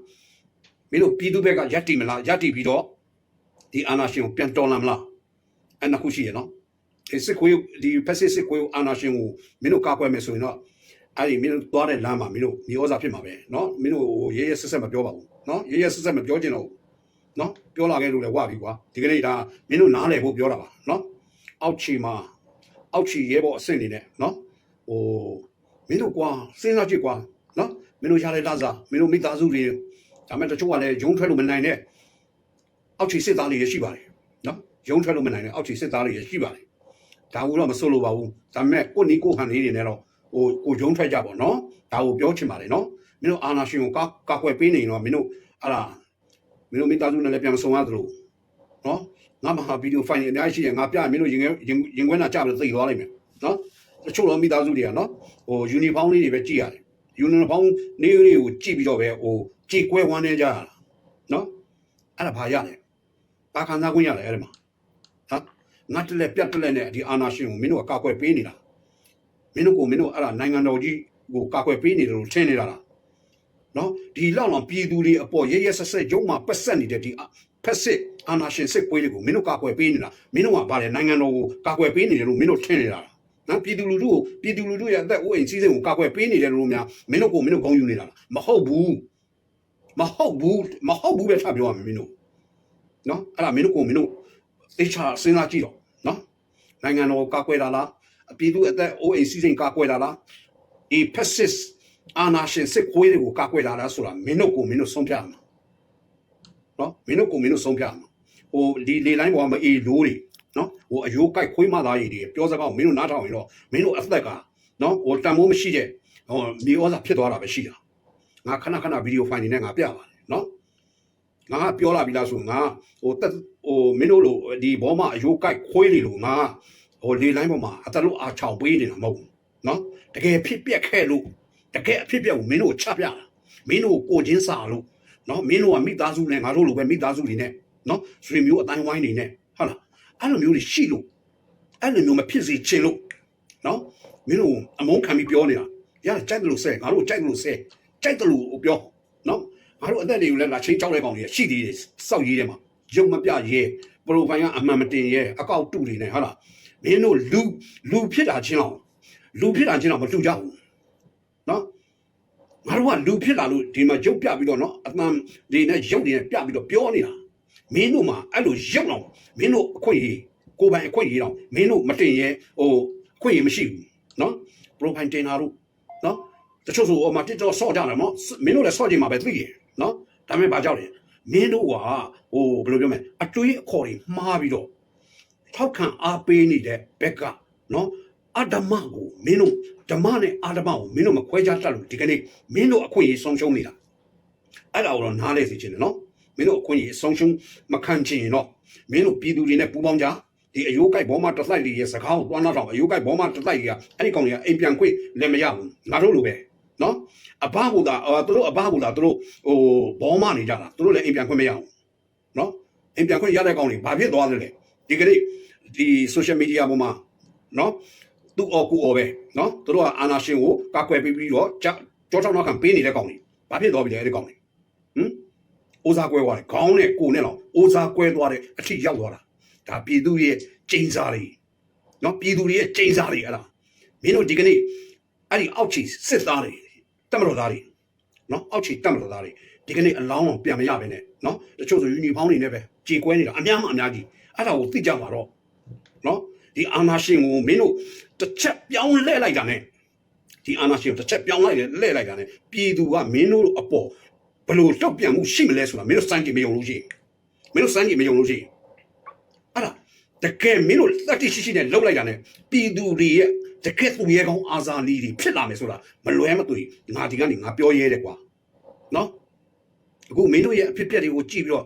မင်းတို့ပြည်သူဘက်ကရပ်တည်မလားရပ်တည်ပြီးတော့ ဒီအာနာရှင်ကိုပြန်တော်လာမလားအဲ့နှစ်ခုရှိရနော်ဒီစစ်ခွေးဒီဖက်စစ်စစ်ခွေးအာနာရှင်ကိုမင်းတို့ကာကွယ်မယ်ဆိုရင်တော့အဲ့ဒီမင်းတို့သွားတဲ့လမ်းမှာမင်းတို့မြေဩဇာဖြစ်မှာပဲနော်မင်းတို့ရဲရဲဆက်ဆက်မပြောပါဘူးနော်ရဲရဲဆက်ဆက်မပြောချင်တော့ဘူးနော်ပြောလာခဲ့လို့လည်းဝပြီကွာဒီကနေ့ဒါမင်းတို့နားလည်ဖို့ပြောတာပါနော်အောက်ချီမှာအောက်ချီရဲဘော်အဆင့်နေနဲ့နော်ဟိုမင်းတို့ကွာစဉ်းစားကြည့်ကွာနော်မင်းတို့ရတဲ့လစားမင်းတို့မိသားစုတွေဒါမဲ့တချို့ကလည်းဂျုံထွက်လို့မနိုင်တဲ့ အောက်ခြေစစ်သားတွေရရှိပါတယ်နော်ရုံးထွက်လို့မနိုင်တဲ့အောက်ခြေစစ်သားတွေရရှိပါတယ်ဒါဘူးတော့မဆိုးလို့ပါဘူးဒါပေမဲ့ကိုနီကိုဟန်လေးတွေနဲ့တော့ဟိုကိုရုံးထွက်ကြပါတော့နော်ဒါကိုပြောချင်ပါတယ်နော်မင်းတို့အာနာရှင်ကိုကာကာကွယ်ပေးနေရင်တော့မင်းတို့အဲ့ဒါမင်းတို့မိသားစုနဲ့လည်းပြန်မဆုံရသလိုနော်ငါမဟာဗီဒီယိုဖိုင်အများကြီးရှိတယ်ငါပြရင်မင်းတို့ရင်ရင်ရင်ခွဲနာကြပြီးသိသွားလိမ့်မယ်နော်တချို့တော့မိသားစုတွေကနော်ဟိုယူနီဖောင်းလေးတွေပဲကြည့်ရတယ်ယူနီဖောင်းနေလေးကိုကြည့်ပြီးတော့ပဲဟိုကြည်ကွဲဝမ်းနေကြရတာနော်အဲ့ဒါဘာရလဲ ဘာခံစားခွင့်ရလဲအဲ့ဒီမှာဟာငါတလက်ပြတ်တလက်နဲ့ဒီအာနာရှင်ကိုမင်းတို့ကကာကွယ်ပေးနေတာမင်းတို့ကိုမင်းတို့အဲ့ဒါနိုင်ငံတော်ကြီးကိုကာကွယ်ပေးနေတယ်လို့ထင်နေတာလားနော်ဒီလောက်လောက်ပြည်သူတွေအပေါ်ရဲရဲဆက်ဆက်ရုံမှာပတ်ဆက်နေတဲ့ဒီဖက်စစ်အာနာရှင်စစ်ပွဲတွေကိုမင်းတို့ကာကွယ်ပေးနေတာမင်းတို့ကဗါလေနိုင်ငံတော်ကိုကာကွယ်ပေးနေတယ်လို့မင်းတို့ထင်နေတာလားနော်ပြည်သူလူထုကိုပြည်သူလူထုရဲ့အသက်အိုးအိမ်စီးစိမ်ကိုကာကွယ်ပေးနေတယ်လို့များမင်းတို့ကိုမင်းတို့ဂုဏ်ယူနေတာလားမဟုတ်ဘူးမဟုတ်ဘူးမဟုတ်ဘူးပဲထပ်ပြောရမယ်မင်းတို့ နော်အဲ့ဒါမင်းတို့ကိုမင်းတို့သိချာစဉ်းစားကြည့်တော့နော်နိုင်ငံတော်ကိုကာကွယ်တာလားအပြည်သူအသက်အိုးအိမ်စီးစိမ်ကာကွယ်တာလားဒီဖက်စစ်အာနာရှင်စစ်ခွေးတွေကိုကာကွယ်တာလားဆိုတာမင်းတို့ကိုမင်းတို့ဆုံးဖြတ်ရမှာနော်မင်းတို့ကိုမင်းတို့ဆုံးဖြတ်ရမှာဟိုဒီလေလိုင်းပေါ်မှာမအေးလို့တွေနော်ဟိုအယိုးကြိုက်ခွေးမသားရည်တွေပြောစကားကိုမင်းတို့နားထောင်ရင်တော့မင်းတို့အသက်ကနော်ဟိုတန်မိုးမရှိတဲ့ဟိုမြေဩဇာဖြစ်သွားတာပဲရှိတာငါခဏခဏဗီဒီယိုဖိုင်နေနဲ့ငါပြပါတယ်နော် ငါကပြောလာပြီလားဆိုငါဟိုတက်ဟိုမင်းတို့လိုဒီဘောမအယိုးကိုက်ခွေးနေလို့ငါဟိုလေလိုင်းပေါ်မှာအတလို့အားချောင်ပေးနေတာမဟုတ်ဘူးနော်တကယ်ဖြစ်ပြက်ခဲ့လို့တကယ်အဖြစ်ပြက်ကိုမင်းတို့ချပြတာမင်းတို့ကိုချင်းစာလို့နော်မင်းတို့ကမိသားစုနဲ့ငါတို့လိုပဲမိသားစုတွေနဲ့နော်ဆွေမျိုးအတိုင်းဝိုင်းနေနဲ့ဟုတ်လားအဲ့လိုမျိုးတွေရှိလို့အဲ့လိုမျိုးမဖြစ်စေချင်လို့နော်မင်းတို့အမုန်းခံပြီးပြောနေတာရကြိုက်တယ်လို့ဆဲငါတို့ကြိုက်တယ်လို့ဆဲကြိုက်တယ်လို့ပြောနော် ငါတို့အသက်တွေကိုလည်းလာချင်းကြောက်တဲ့ကောင်တွေရှိသေးတယ်စောက်ရေးထဲမှာရုံမပြရဲပရိုဖိုင်ကအမှန်မတင်ရဲအကောက်တူတွေနဲ့ဟုတ်လားမင်းတို့လူလူဖြစ်တာချင်းအောင်လူဖြစ်တာချင်းအောင်မတူကြဘူးနော်ငါတို့ကလူဖြစ်လာလို့ဒီမှာရုပ်ပြပြီးတော့နော်အမှန်ဒီနဲ့ရုပ်တွေနဲ့ပြပြီးတော့ပြောနေတာမင်းတို့မှာအဲ့လိုရုပ်အောင်မင်းတို့အခွင့်အရေးကိုယ်ပိုင်အခွင့်အရေးတော့မင်းတို့မတင်ရဲဟိုခွင့်ရမရှိဘူးနော် profile တင်တာတို့နော်တချို့ဆိုဟိုမှာ TikTok ဆော့ကြတယ်နော်မင်းတို့လည်းဆော့ကြည့်မှာပဲသိရ နော်ဒါပေမဲ့ဘာကြောက်လဲမင်းတို့ကဟိုဘယ်လိုပြောမလဲအတွေးအခေါ်တွေမှားပြီးတော့ထောက်ခံအားပေးနေတဲ့ဘက်ကနော်အဒမကိုမင်းတို့ဓမ္မနဲ့အာဒမကိုမင်းတို့မခွဲခြားတတ်လို့ဒီကနေ့မင်းတို့အခွင့်အရေးဆုံးရှုံးနေတာအဲ့ဒါကိုတော့နားလဲစီချင်တယ်နော်မင်းတို့အခွင့်အရေးဆုံးရှုံးမခံချင်ရင်တော့မင်းတို့ပြည်သူတွေနဲ့ပူးပေါင်းကြဒီအယိုးကိုက်ဘောမတစ်လိုက်လေးရဲ့စကားကိုသွားနောက်တော့အယိုးကိုက်ဘောမတစ်လိုက်ကြီးကအဲ့ဒီကောင်တွေကအိမ်ပြန်ခွင့်လည်းမရဘူးငါတို့လိုပဲ နော်အဘဟူတာအော်သူတို့အဘဟူတာသူတို့ဟိုဘောမနေကြတာသူတို့လည်းအိမ်ပြန်ခွင့်မရဘူးနော်အိမ်ပြန်ခွင့်ရတဲ့ကောင်တွေဘာဖြစ်သွားသလဲဒီကနေ့ဒီ social media ပေါ်မှာနော်သူ့အော်ကူအော်ပဲနော်သူတို့ကအာနာရှင်ကိုကာကွယ်ပြီးပြီးတော့ကြောကြောချောင်းနောက်ခံပေးနေတဲ့ကောင်တွေဘာဖြစ်သွားပြီလဲအဲ့ဒီကောင်တွေဟမ်အိုးစားကွဲသွားတယ်ခေါင်းနဲ့ကိုယ်နဲ့တော့အိုးစားကွဲသွားတယ်အထိရောက်သွားတာဒါပြည်သူရဲ့ကျိန်စာတွေနော်ပြည်သူတွေရဲ့ကျိန်စာတွေအဲ့ဒါမင်းတို့ဒီကနေ့အဲ့ဒီအောက်ချီစစ်သားတွေ တက်မတော်သားတွေနော်အောက်ချီတက်မတော်သားတွေဒီကနေ့အလောင်းအောင်ပြန်မရပဲနဲ့နော်တချို့ဆိုယူနီဖောင်းတွေနဲ့ပဲကြေကွဲနေတာအများမှအများကြီးအဲ့ဒါကိုသိကြပါတော့နော်ဒီအာနာရှင်ကိုမင်းတို့တစ်ချက်ပြောင်းလဲလိုက်တာနဲ့ဒီအာနာရှင်ကိုတစ်ချက်ပြောင်းလိုက်လဲလိုက်တာနဲ့ပြည်သူကမင်းတို့အပေါ်ဘလို့တောက်ပြန်မှုရှိမလဲဆိုတာမင်းတို့စမ်းကြည့်မယုံလို့ရှိရင်မင်းတို့စမ်းကြည့်မယုံလို့ရှိရင်အဲ့ဒါတကယ်မင်းတို့တတိရှိရှိနဲ့လှုပ်လိုက်တာ ਨੇ ပြည်သူတွေရဲ့ တကယ်သူရဲကောင်းအာဇာနည်တွေဖြစ်လာမယ်ဆိုတာမလွဲမသွေငါဒီကနေငါပြောရဲတယ်ကွာနော်အခုမင်းတို့ရဲ့အဖြစ်အပျက်တွေကိုကြည့်ပြီးတော့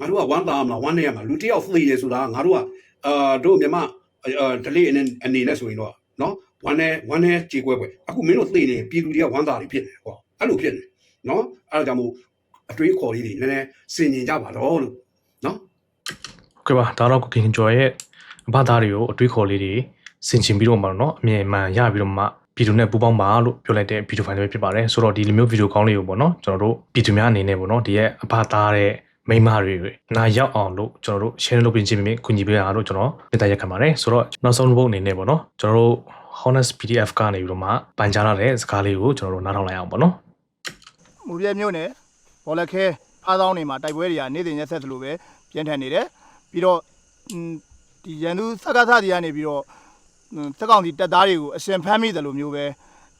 ငါတို့ကဝမ်းသာမလားဝမ်းနေရမှာလူတစ်ယောက်သိတယ်ဆိုတာငါတို့ကအာတို့မြမအာဒလေးအနေအနေနဲ့ဆိုရင်တော့နော်ဝမ်းနေဝမ်းနေကြေကွဲပွဲအခုမင်းတို့သိနေပြည်သူတွေကဝမ်းသာတွေဖြစ်နေကွာအဲ့လိုဖြစ်နေနော်အဲ့ဒါကြောင့်မို့အတွေးခေါ်လေးတွေနည်းနည်းစင်ញင်ကြပါတော့လို့နော်ဟုတ်ကဲ့ပါဒါတော့ကိုကင်ကျော်ရဲ့ ဘာသားတွေကိုအတွေးခေါ်လေးတွေဆင်ခြင်ပြီးတော့မှတော့နော်အမြင်မှန်ရပြီးတော့မှဗီဒီယိုနဲ့ပူးပေါင်းပါလို့ပြောလိုက်တဲ့ဗီဒီယိုဖိုင်လေးဖြစ်ပါတယ်ဆိုတော့ဒီလိုမျိုးဗီဒီယိုကောင်းလေးကိုပေါ့နော်ကျွန်တော်တို့ပြည်သူများအနေနဲ့ပေါ့နော်ဒီရဲ့အဘာသားတဲ့မိမတွေနာရောက်အောင်လို့ကျွန်တော်တို့ share လုပ်ပေးခြင်းဖြင့်ကူညီပေးရအောင်လို့ကျွန်တော်မေတ္တာရက်ခံပါတယ်ဆိုတော့နောက်ဆုံးဘုတ်အနေနဲ့ပေါ့နော်ကျွန်တော်တို့ Honest PDF ကနေပြီးတော့မှပန်ကြားလာတဲ့စကားလေးကိုကျွန်တော်တို့နားထောင်လိုက်အောင်ပေါ့နော်မူပြည့်မြို့နယ်ဘောလခဲဖားဆောင်နေမှာတိုက်ပွဲတွေကနေ့စဉ်ရက်ဆက်သလိုပဲပြင်းထန်နေတယ်ပြီးတော့ ဒီရန်သူစက္ကသတွေကနေပြီးတော့อืมစက်ကောင်စီတက်သားတွေကိုအရှင်ဖမ်းမိတယ်လို့မျိုးပဲ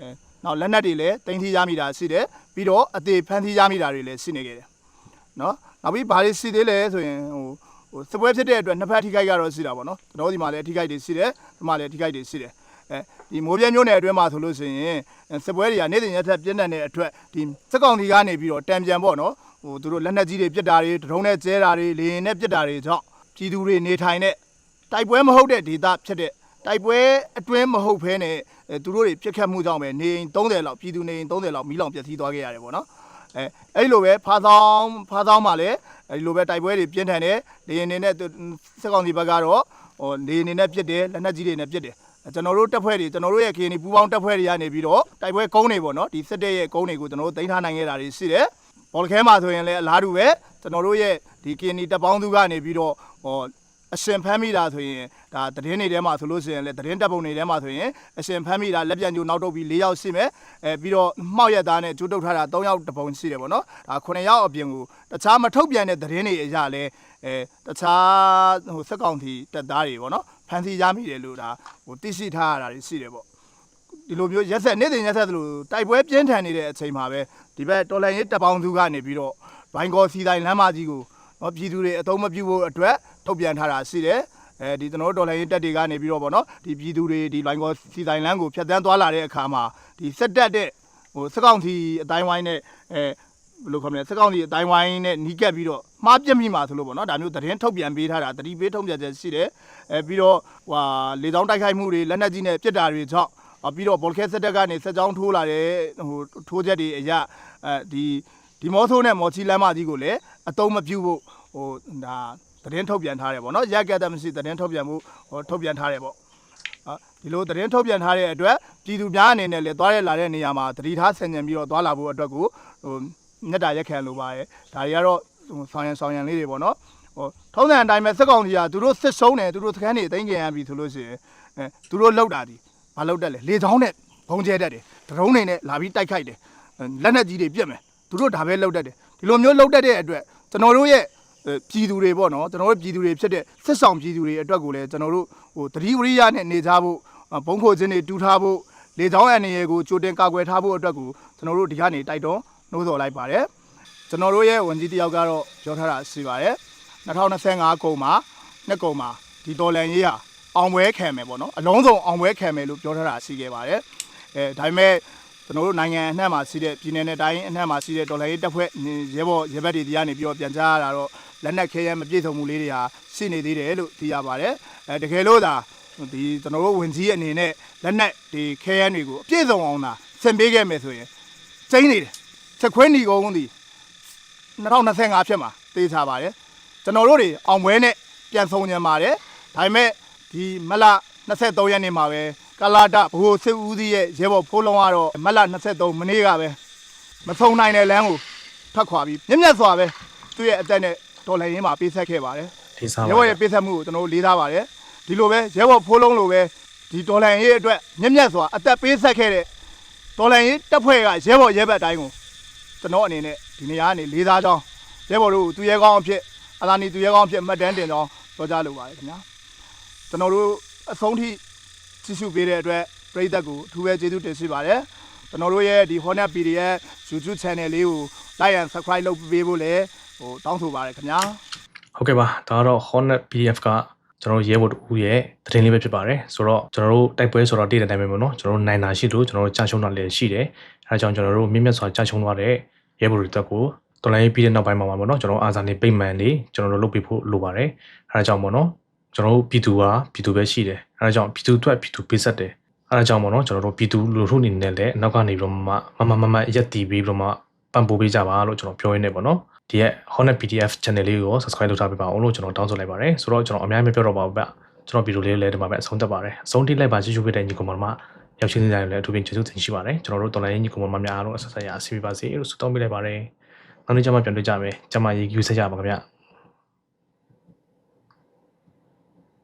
အဲနောက်လက်နက်တွေလည်းတင်ထီရမိတာရှိတယ်ပြီးတော့အသေးဖမ်းထီရမိတာတွေလည်းရှိနေခဲ့တယ်နော်နောက်ပြီးဘာတွေရှိသေးလဲဆိုရင်ဟိုဟိုစပွဲဖြစ်တဲ့အတွက်နှစ်ဖက်ထိခိုက်ကတော့ရှိတာပေါ့နော်ကျွန်တော်ဒီမှာလည်းထိခိုက်တွေရှိတယ်ဒီမှာလည်းထိခိုက်တွေရှိတယ်အဲဒီမိုးပြဲမျိုးနယ်အတွင်းမှာဆိုလို့ရှိရင်စပွဲတွေကနေ့စဉ်ရက်ဆက်ပြင်းထန်တဲ့အတွက်ဒီစက်ကောင်စီကနေပြီးတော့တံပြန်ပေါ့နော်ဟိုသူတို့လက်နက်ကြီးတွေပစ်တာတွေဒရုန်းနဲ့ကျဲတာတွေလေရင်နဲ့ပစ်တာတွေကြောင့်ပြည်သူတွေနေထိုင်တဲ့ တိုက်ပွဲမဟုတ်တဲ့ဒေသဖြစ်တဲ့တိုက်ပွဲအတွင်းမဟုတ်ဘဲနဲ့အဲသူတို့တွေပြစ်ခတ်မှုကြောင့်ပဲနေအိမ်30လောက်ပြည်သူနေအိမ်30လောက်မီးလောင်ပျက်စီးသွားခဲ့ရတယ်ပေါ့နော်အဲအဲ့လိုပဲဖားဆောင်ဖားဆောင်မှာလည်းအဲ့လိုပဲတိုက်ပွဲတွေပြင်းထန်တယ်လေရင်နေနဲ့သူစက်ကောင်စီဘက်ကတော့ဟိုလေရင်နေနဲ့ပစ်တယ်လက်နက်ကြီးတွေနဲ့ပစ်တယ်ကျွန်တော်တို့တက်ဖွဲ့တွေကျွန်တော်တို့ရဲ့ KNI ပူးပေါင်းတက်ဖွဲ့တွေကနေပြီးတော့တိုက်ပွဲကုန်းတွေပေါ့နော်ဒီစစ်တပ်ရဲ့ကုန်းတွေကိုကျွန်တော်တို့တင်ထားနိုင်ခဲ့တာတွေရှိတယ်ဘောလခဲမှာဆိုရင်လည်းအလားတူပဲကျွန်တော်တို့ရဲ့ဒီ KNI တပ်ပေါင်းစုကနေပြီးတော့ဟော အရှင်ဖမ်းမိတာဆိုရင်ဒါသတင်းတွေထဲမှာဆိုလို့ရှိရင်လည်းသတင်းတပ်ပုံတွေထဲမှာဆိုရင်အရှင်ဖမ်းမိတာလက်ပြန်ကျိုးနောက်တုပ်ပြီး၄ယောက်ရှိမယ်အဲပြီးတော့မှောက်ရက်သားနဲ့ကျိုးတုပ်ထားတာ၃ယောက်တပုံရှိတယ်ပေါ့နော်ဒါ9ယောက်အပြင်ကိုတခြားမထုတ်ပြန်တဲ့သတင်းတွေအရာလဲအဲတခြားဟိုစက်ကောင်တီတပ်သားတွေပေါ့နော်ဖမ်းဆီးရမိတယ်လို့ဒါဟိုသိရှိထားရတာတွေရှိတယ်ပေါ့ဒီလိုမျိုးရက်ဆက်နေ့စဉ်ရက်ဆက်သလိုတိုက်ပွဲပြင်းထန်နေတဲ့အချိန်မှာပဲဒီဘက်တော်လိုင်းရေးတပ်ပေါင်းစုကနေပြီးတော့ဘိုင်ကောစီတိုင်းလမ်းမကြီးကိုနော်ပြည်သူတွေအသုံးမပြုဖို့အတွက် ထုတ်ပြန်ထားတာရှိတယ်အဲဒီကျွန်တော်တို့ဒေါ်လာရင်းတက်တွေကနေပြီးတော့ဗောနော်ဒီပြည်သူတွေဒီလိုင်းကောစီဆိုင်လန်းကိုဖျက်ဆီးသွားလာတဲ့အခါမှာဒီစက်တက်တဲ့ဟိုစက်ကောင်စီအတိုင်းဝိုင်းနဲ့အဲဘယ်လိုခေါ်မလဲစက်ကောင်စီအတိုင်းဝိုင်းနဲ့နီးကပ်ပြီးတော့မှားပြစ်မိမှာဆိုလို့ဗောနော်ဒါမျိုးသတင်းထုတ်ပြန်ပေးထားတာတတိပေးထုတ်ပြန်ချက်ရှိတယ်အဲပြီးတော့ဟွာလေတောင်းတိုက်ခိုက်မှုတွေလက်နက်ကြီးနဲ့ပြစ်တာတွေကြောင့်အပြီးတော့ဘောလ်ခဲစက်တက်ကနေစက်ကြောင်းထိုးလာတဲ့ဟိုထိုးချက်တွေအရာအဲဒီဒီမောဆိုးနဲ့မော်ချီလမ်းမကြီးကိုလည်းအတုံးမပြုတ်ဖို့ဟိုဒါ သတင်းထုတ်ပြန်ထားတယ်ဗောနော်ရက်ကက်တမရှိသတင်းထုတ်ပြန်မှုဟိုထုတ်ပြန်ထားတယ်ဗောအာဒီလိုသတင်းထုတ်ပြန်ထားတဲ့အတွက်ပြည်သူများအနေနဲ့လည်းသွားရလာတဲ့နေရာမှာသတိထားဆင်ခြင်ပြီးတော့သွားလာဖို့အတွက်ကိုဟိုမြတ်တာရက်ခံလိုပါရဲ့ဒါတွေကတော့ဟိုဆောင်ရန်ဆောင်ရန်လေးတွေပေါ့နော်ဟိုထုံးစံအတိုင်းပဲစက်ကောင်ကြီးကသူတို့စစ်ဆုံးတယ်သူတို့စခန်းတွေအသိငင်ရပြီဆိုလို့ရှိရင်အဲသူတို့လောက်တာဒီမလောက်တက်လေလေချောင်းနဲ့ဘုံကျဲတက်တယ်ဒရုန်းတွေနဲ့လာပြီးတိုက်ခိုက်တယ်လက်နက်ကြီးတွေပြက်မယ်သူတို့ဒါပဲလောက်တက်တယ်ဒီလိုမျိုးလောက်တက်တဲ့အတွက်ကျွန်တော်တို့ရဲ့ ပြည်သူတွေပေါ့နော်ကျွန်တော်တို့ပြည်သူတွေဖြစ်တဲ့စစ်ဆောင်ပြည်သူတွေအတွက်ကိုလည်းကျွန်တော်တို့ဟိုတတိဝရိယနဲ့နေကြဖို့ဘုံခိုခြင်းတွေတူထားဖို့လေချောင်းအန်ရယ်ကိုကြိုတင်ကာကွယ်ထားဖို့အတွက်ကိုကျွန်တော်တို့ဒီကနေတိုက်တွန်းနှိုးဆော်လိုက်ပါတယ်ကျွန်တော်တို့ရဲ့ဝန်ကြီးတယောက်ကတော့ပြောထားတာရှိပါတယ်2025ကုန်မှာနှစ်ကုန်မှာဒီဒေါ်လန်ရေးဟာအောင်ပွဲခံမယ်ပေါ့နော်အလုံးစုံအောင်ပွဲခံမယ်လို့ပြောထားတာရှိခဲ့ပါတယ်အဲဒါပေမဲ့ ကျွန်တော်တို့နိုင်ငံအနှံ့မှာရှိတဲ့ပြည်내နဲ့တိုင်းအနှံ့မှာရှိတဲ့ဒေါ်လာရေးတပ်ဖွဲ့ရဲဘော်ရဲဘက်တွေဒီကနေပြီးတော့ပြန်ကြားရတာတော့လက်နက်ခဲယမ်းမပြည့်စုံမှုလေးတွေဟာရှိနေသေးတယ်လို့သိရပါတယ်အဲတကယ်လို့သာဒီကျွန်တော်တို့ဝင်ကြီးအနေနဲ့လက်နက်ဒီခဲယမ်းတွေကိုအပြည့်စုံအောင်သာဆင်ပေးခဲ့မယ်ဆိုရင်ကျင်းနေတယ်ချက်ခွဲနေကုန်သည်2025ဖြစ်မှာသိချပါတယ်ကျွန်တော်တို့တွေအောင်ပွဲနဲ့ပြန်ဆောင်ကြပါတယ်ဒါပေမဲ့ဒီမလ23ရက်နေ့မှာပဲ ကလာဒဘိုးစစ်ဦးစီးရဲ့ရဲဘော်ဖိုးလုံးကတော့မလ23မနေ့ကပဲမဆုံးနိုင်တဲ့လမ်းကိုထွက်ခွာပြီးမြက်မြက်စွာပဲသူ့ရဲ့အသက်နဲ့ဒေါ်လာရင်းမှာပေးဆက်ခဲ့ပါတယ်ဒီစားရဲပါဘော်ရဲ့ပေးဆက်မှုကိုကျွန်တော်တို့လေးစားပါတယ်ဒီလိုပဲရဲဘော်ဖိုးလုံးလိုပဲဒီဒေါ်လာရေးအတွက်မြက်မြက်စွာအသက်ပေးဆက်ခဲ့တဲ့ဒေါ်လာရေးတပ်ဖွဲ့ကရဲဘော်ရဲဘက်တိုင်းကိုကျွန်တော်အနေနဲ့ဒီနေရာကနေလေးစားကြောင်းရဲဘော်တို့သူရဲကောင်းအဖြစ်အလာနီသူရဲကောင်းအဖြစ်မှတ်တမ်းတင်ကြောင်းပြောကြားလိုပါတယ်ခင်ဗျာကျွန်တော်တို့အဆုံးထိ ကြည့်ရှုပေးတဲ့အတွက်ပြည်သက်ကိုအထူးပဲကျေးဇူးတင်ရှိပါတယ်ကျွန်တော်တို့ရဲ့ဒီ Hornet PDF YouTube channel လေးကို like and subscribe လုပ်ပေးဖို့လည်းဟိုတောင်းဆိုပါတယ်ခင်ဗျာဟုတ်ကဲ့ပါဒါကတော့ Hornet PDF ကကျွန်တော်တို့ရဲဘော်တူရဲ့သတင်းလေးပဲဖြစ်ပါတယ်ဆိုတော့ကျွန်တော်တို့တိုက်ပွဲဆိုတော့တည်တဲ့အတိုင်းပဲပေါ့နော်ကျွန်တော်တို့နိုင်တာရှိလို့ကျွန်တော်တို့ကြာရှုံးတာလည်းရှိတယ်အဲဒါကြောင့်ကျွန်တော်တို့မြင့်မြတ်စွာကြာရှုံးသွားတဲ့ရဲဘော်တွေတက်ကိုတော်လိုင်းပြီးတဲ့နောက်ပိုင်းမှာပေါ့နော်ကျွန်တော်တို့အာဇာနေပိတ်မှန်လေးကျွန်တော်တို့လုပ်ပေးဖို့လိုပါတယ်အဲဒါကြောင့်ပေါ့နော် ကျွန်တော်တို့ပြည်သူကပြည်သူပဲရှိတယ်အဲဒါကြောင့်ပြည်သူအတွက်ပြည်သူပေးဆက်တယ်အဲဒါကြောင့်ပေါ့နော်ကျွန်တော်တို့ပြည်သူလူထုအနေနဲ့လည်းနောက်ကနေပြီးတော့မှမမမမရက်တီပြီးပြီးတော့မှပံ့ပိုးပေးကြပါလို့ကျွန်တော်ပြောရင်းနေပေါ့နော်ဒီရဲ့ Hornet PDF channel လေးကို subscribe လုပ်ထားပေးပါအောင်လို့ကျွန်တော်တောင်းဆိုလိုက်ပါတယ်ဆိုတော့ကျွန်တော်အများကြီးမပြောတော့ပါဘူးဗျကျွန်တော်ဗီဒီယိုလေးလည်းဒီမှာပဲအဆုံးသတ်ပါတယ်အဆုံးထိလိုက်ပါကြည့်ရှုပေးတဲ့ညီကောင်မတို့ရောက်ချင်းနေကြတယ်လည်းအထူးပင်ကျေးဇူးတင်ရှိပါတယ်ကျွန်တော်တို့တော်လိုင်းညီကောင်မများအားလုံးအဆက်ဆက်ရအစီအပါစေလို့ဆုတောင်းပေးလိုက်ပါတယ်နောက်နေ့ကျမှပြန်တွေ့ကြမယ်ကျမရေးယူဆက်ကြပါခင်ဗျ